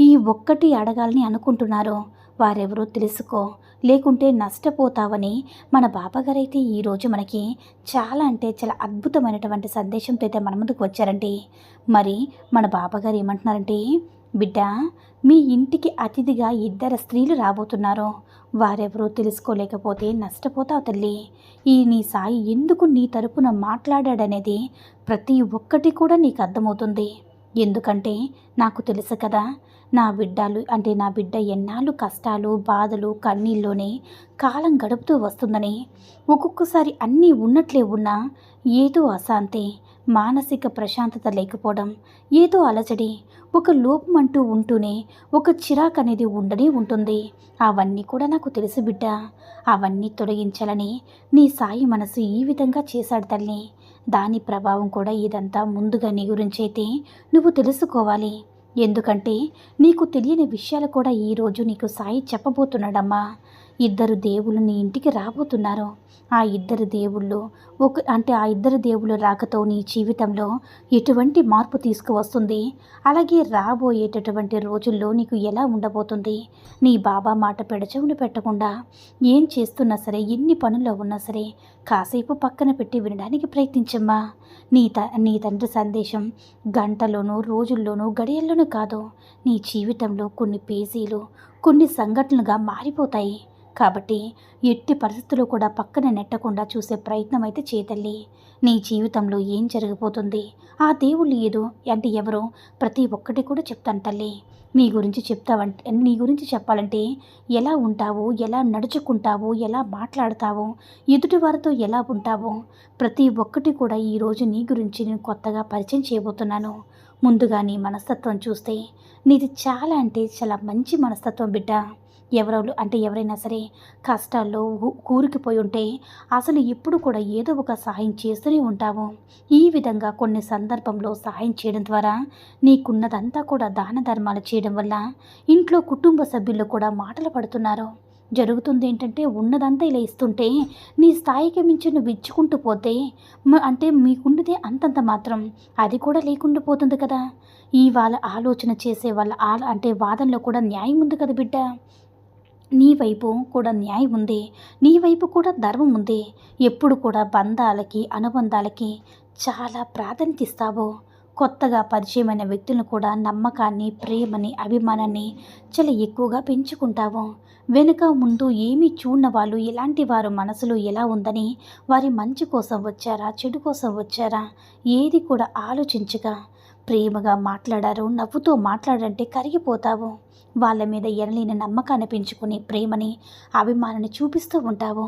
ఈ ఒక్కటి అడగాలని అనుకుంటున్నారో వారెవరో తెలుసుకో. లేకుంటే నష్టపోతావని మన బాబాగారైతే ఈరోజు మనకి చాలా అంటే చాలా అద్భుతమైనటువంటి సందేశంతో అయితే మన ముందుకు వచ్చారండి. మరి మన బాబాగారు ఏమంటున్నారంటే బిడ్డ మీ ఇంటికి అతిథిగా ఇద్దరు స్త్రీలు రాబోతున్నారు. వారెవరో తెలుసుకోలేకపోతే నష్టపోతావు తల్లి. ఈ నీ సాయి ఎందుకు నీ తరపున మాట్లాడాడనేది ప్రతి ఒక్కటి కూడా నీకు అర్థమవుతుంది. ఎందుకంటే నాకు తెలుసు కదా నా బిడ్డలు అంటే నా బిడ్డ ఎన్నాళ్ళు కష్టాలు బాధలు కన్నీళ్ళలోనే కాలం గడుపుతూ వస్తుందని ఒక్కొక్కసారి అన్నీ ఉన్నట్లే ఉన్నా ఏదో అశాంతి మానసిక ప్రశాంతత లేకపోవడం ఏదో అలజడి ఒక లోపం అంటూ ఉంటూనే ఒక చిరాకు అనేది ఉండనే ఉంటుంది. అవన్నీ కూడా నాకు తెలుసు బిడ్డ. అవన్నీ తొలగించాలని నీ సాయి మనసు ఈ విధంగా చేశాడు తల్లి. దాని ప్రభావం కూడా ఇదంతా ముందుగా నీ గురించి అయితే నువ్వు తెలుసుకోవాలి. ఎందుకంటే నీకు తెలియని విషయాలు కూడా ఈరోజు నీకు సాయి చెప్పబోతున్నాడమ్మా. ఇద్దరు దేవుళ్ళు నీ ఇంటికి రాబోతున్నారు. ఆ ఇద్దరు దేవుళ్ళు ఒక అంటే ఆ ఇద్దరు దేవుళ్ళు రాకతో నీ జీవితంలో ఎటువంటి మార్పు తీసుకువస్తుంది? అలాగే రాబోయేటటువంటి రోజుల్లో నీకు ఎలా ఉండబోతుంది? నీ బాబా మాట పెడచెవులు పెట్టకుండా ఏం చేస్తున్నా సరే ఎన్ని పనుల్లో ఉన్నా సరే కాసేపు పక్కన పెట్టి వినడానికి ప్రయత్నించమ్మా. నీ త నీ తండ్రి సందేశం గంటలోనూ రోజుల్లోనూ గడియల్లోనూ కాదు. నీ జీవితంలో కొన్ని పేజీలు కొన్ని సంఘటనలుగా మారిపోతాయి. కాబట్టి ఎట్టి పరిస్థితుల్లో కూడా పక్కన నెట్టకుండా చూసే ప్రయత్నం అయితే చేతల్లి నీ జీవితంలో ఏం జరగబోతుంది? ఆ దేవుళ్ళు ఏదో అంటే ఎవరో ప్రతి ఒక్కటి కూడా చెప్తాను తల్లి. నీ గురించి చెప్తావంటే నీ గురించి చెప్పాలంటే ఎలా ఉంటావు ఎలా నడుచుకుంటావు ఎలా మాట్లాడతావు ఎదుటి వారితో ఎలా ఉంటావు ప్రతి ఒక్కటి కూడా ఈరోజు నీ గురించి నేను కొత్తగా పరిచయం చేయబోతున్నాను. ముందుగా నీ మనస్తత్వం చూస్తే నీది చాలా అంటే చాలా మంచి మనస్తత్వం బిడ్డ. ఎవరెవరు అంటే ఎవరైనా సరే కష్టాల్లో ఊ- కూరుకుపోయి ఉంటే అసలు ఎప్పుడు కూడా ఏదో ఒక సహాయం చేస్తూనే ఉంటావు. ఈ విధంగా కొన్ని సందర్భంలో సహాయం చేయడం ద్వారా నీకున్నదంతా కూడా దాన ధర్మాలు చేయడం వల్ల ఇంట్లో కుటుంబ సభ్యులు కూడా మాటలు పడుతున్నారు. జరుగుతుంది ఏంటంటే ఉన్నదంతా ఇలా ఇస్తుంటే నీ స్థాయికి మించి నువ్వు ఇచ్చుకుంటూ పోతే అంటే మీకున్నదే అంతంత మాత్రం అది కూడా లేకుండా పోతుంది కదా. ఈ వాళ్ళ ఆలోచన చేసే వాళ్ళ ఆ అంటే వాదనలో కూడా న్యాయం ఉంది కదా బిడ్డ. నీ వైపు కూడా న్యాయం ఉంది. నీ వైపు కూడా ధర్మం ఉంది. ఎప్పుడు కూడా బంధాలకి అనుబంధాలకి చాలా ప్రాధాన్యత ఇస్తావు. కొత్తగా పరిచయమైన వ్యక్తులను కూడా నమ్మకాన్ని ప్రేమని అభిమానాన్ని చాలా ఎక్కువగా పెంచుకుంటాము వెనుక ముందు ఏమీ చూడని వాళ్ళు ఇలాంటి వారు మనసులో ఎలా ఉందని వారి మంచి కోసం వచ్చారా చెడు కోసం వచ్చారా ఏది కూడా ఆలోచించగా ప్రేమగా మాట్లాడారు నవ్వుతో మాట్లాడంటే కరిగిపోతావు. వాళ్ళ మీద ఎనలేని నమ్మకాన్ని పెంచుకుని ప్రేమని అభిమానాన్ని చూపిస్తూ ఉంటావు.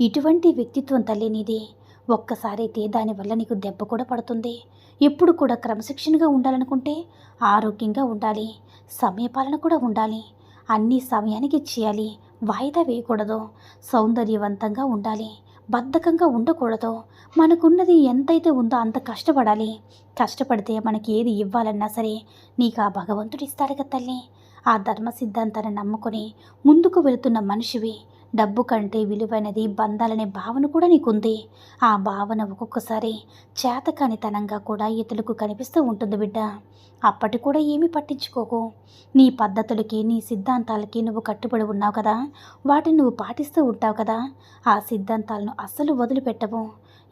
ఇటువంటి వ్యక్తిత్వం తల్లినిది. ఒక్కసారైతే దానివల్ల నీకు దెబ్బ కూడా పడుతుంది. ఎప్పుడు కూడా క్రమశిక్షణగా ఉండాలనుకుంటే ఆరోగ్యంగా ఉండాలి. సమయపాలన కూడా ఉండాలి. అన్ని సమయానికి చేయాలి. వాయిదా వేయకూడదు. సౌందర్యవంతంగా ఉండాలి. బద్ధకంగా ఉండకూడదు. మనకున్నది ఎంతైతే ఉందో అంత కష్టపడాలి. కష్టపడితే మనకి ఏది ఇవ్వాలన్నా సరే నీకు ఆ భగవంతుడు ఇస్తాడు కదా తల్లి. ఆ ధర్మ సిద్ధాంతాన్ని నమ్ముకొని ముందుకు వెళుతున్న మనిషివి. డబ్బు కంటే విలువైనది బంధాలనే భావన కూడా నీకుంది. ఆ భావన ఒక్కొక్కసారి చేతకానితనంగా కూడా ఇతరులకు కనిపిస్తూ ఉంటుంది బిడ్డ. అప్పటి కూడా ఏమీ పట్టించుకోకు. నీ పద్ధతులకి నీ సిద్ధాంతాలకి నువ్వు కట్టుబడి ఉన్నావు కదా. వాటిని నువ్వు పాటిస్తూ ఉంటావు కదా. ఆ సిద్ధాంతాలను అస్సలు వదిలిపెట్టవు.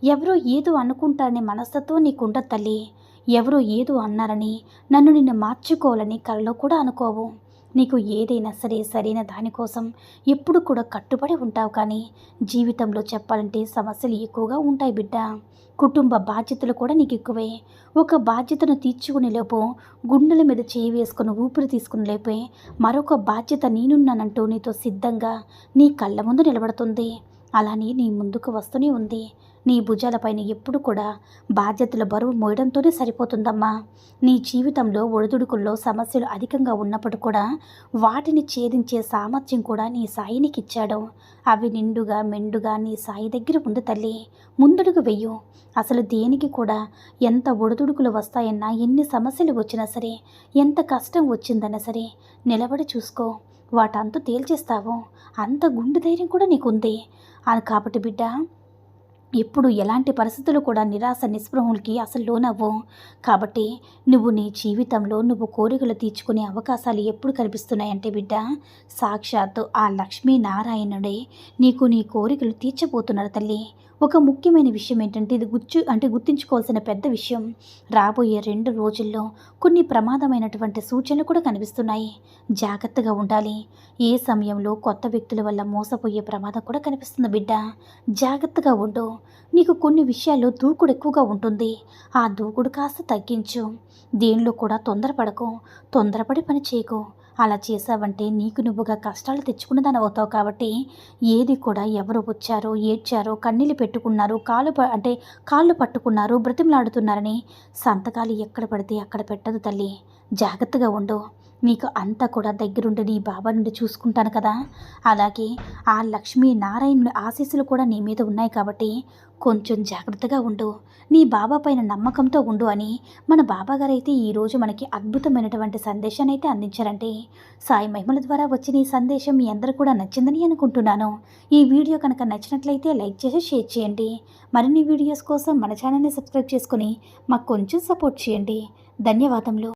ఎవరో ఏదో అనుకుంటారనే మనస్తత్వం నీకుండదు తల్లి. ఎవరో ఏదో అన్నారని నన్ను నిన్ను మార్చుకోవాలని కలలో కూడా అనుకోవు. నీకు ఏదైనా సరే సరైన దానికోసం ఎప్పుడు కూడా కట్టుబడి ఉంటావు కానీ జీవితంలో చెప్పాలంటే సమస్యలు ఎక్కువగా ఉంటాయి బిడ్డ. కుటుంబ బాధ్యతలు కూడా నీకు ఎక్కువే. ఒక బాధ్యతను తీర్చుకునే లోపు గుండెల మీద చేయి వేసుకుని ఊపిరి తీసుకుని లేపే మరొక బాధ్యత నేనున్నానంటూ నీతో సిద్ధంగా నీ కళ్ళ ముందు నిలబడుతుంది. అలానే నీ ముందుకు వస్తూనే ఉంది. నీ భుజాలపైన ఎప్పుడు కూడా బాధ్యతల బరువు మోయడంతోనే సరిపోతుందమ్మా. నీ జీవితంలో ఒడిదుడుకుల్లో సమస్యలు అధికంగా ఉన్నప్పుడు కూడా వాటిని ఛేదించే సామర్థ్యం కూడా నీ సాయినికి ఇచ్చాడు అవి నిండుగా మెండుగా నీ సాయి దగ్గర ఉంది తల్లి. ముందడుగు వెయ్యు అసలు దేనికి కూడా ఎంత ఒడిదుడుకులు వస్తాయన్నా ఎన్ని సమస్యలు వచ్చినా సరే ఎంత కష్టం వచ్చిందన్నా సరే నిలబడి చూసుకో. వాటంతా తేల్చేస్తావు. అంత గుండె ధైర్యం కూడా నీకుంది. అది కాబట్టి బిడ్డ ఎప్పుడు ఎలాంటి పరిస్థితులు కూడా నిరాశ నిస్పృహులకి అసలు లోనవ్వు. కాబట్టి నువ్వు నీ జీవితంలో నువ్వు కోరికలు తీర్చుకునే అవకాశాలు ఎప్పుడు కనిపిస్తున్నాయంటే బిడ్డ సాక్షాత్తు ఆ లక్ష్మీనారాయణుడే నీకు నీ కోరికలు తీర్చబోతున్నారు తల్లి. ఒక ముఖ్యమైన విషయం ఏంటంటే ఇది గుర్చు అంటే గుర్తుంచుకోవాల్సిన పెద్ద విషయం. రాబోయే రెండు రోజుల్లో కొన్ని ప్రమాదమైనటువంటి సూచనలు కూడా కనిపిస్తున్నాయి. జాగ్రత్తగా ఉండాలి. ఏ సమయంలో కొత్త వ్యక్తుల వల్ల మోసపోయే ప్రమాదం కూడా కనిపిస్తుంది బిడ్డ. జాగ్రత్తగా ఉండు. నీకు కొన్ని విషయాల్లో దూకుడు ఎక్కువగా ఉంటుంది. ఆ దూకుడు కాస్త తగ్గించు. దేనిలో కూడా తొందరపడకు. తొందరపడి పని చేయకు. అలా చేసావంటే నీకు నువ్వుగా కష్టాలు తెచ్చుకున్నదాని అవుతావు కాబట్టి ఏది కూడా ఎవరు వచ్చారో ఏడ్చారో కన్నీళ్ళు పెట్టుకున్నారు కాళ్ళు ప- అంటే కాళ్ళు పట్టుకున్నారు బ్రతిమలాడుతున్నారని సంతకాలు ఎక్కడ పడితే అక్కడ పెట్టదు తల్లి. జాగ్రత్తగా ఉండు. నీకు అంతా కూడా దగ్గరుండి నీ బాబా నుండి చూసుకుంటాను కదా. అలాగే ఆ లక్ష్మీ నారాయణ ఆశీస్సులు కూడా నీ మీద ఉన్నాయి కాబట్టి కొంచెం జాగ్రత్తగా ఉండు. నీ బాబా పైన నమ్మకంతో ఉండు అని మన బాబాగారు అయితే ఈరోజు మనకి అద్భుతమైనటువంటి సందేశాన్ని అయితే అందించారంటే సాయి మహిమల ద్వారా వచ్చిన ఈ సందేశం మీ అందరూ కూడా నచ్చిందని అనుకుంటున్నాను. ఈ వీడియో కనుక నచ్చినట్లయితే లైక్ చేసి షేర్ చేయండి. మరిన్ని వీడియోస్ కోసం మన ఛానల్ని సబ్స్క్రైబ్ చేసుకొని మాకు కొంచెం సపోర్ట్ చేయండి. ధన్యవాదములు.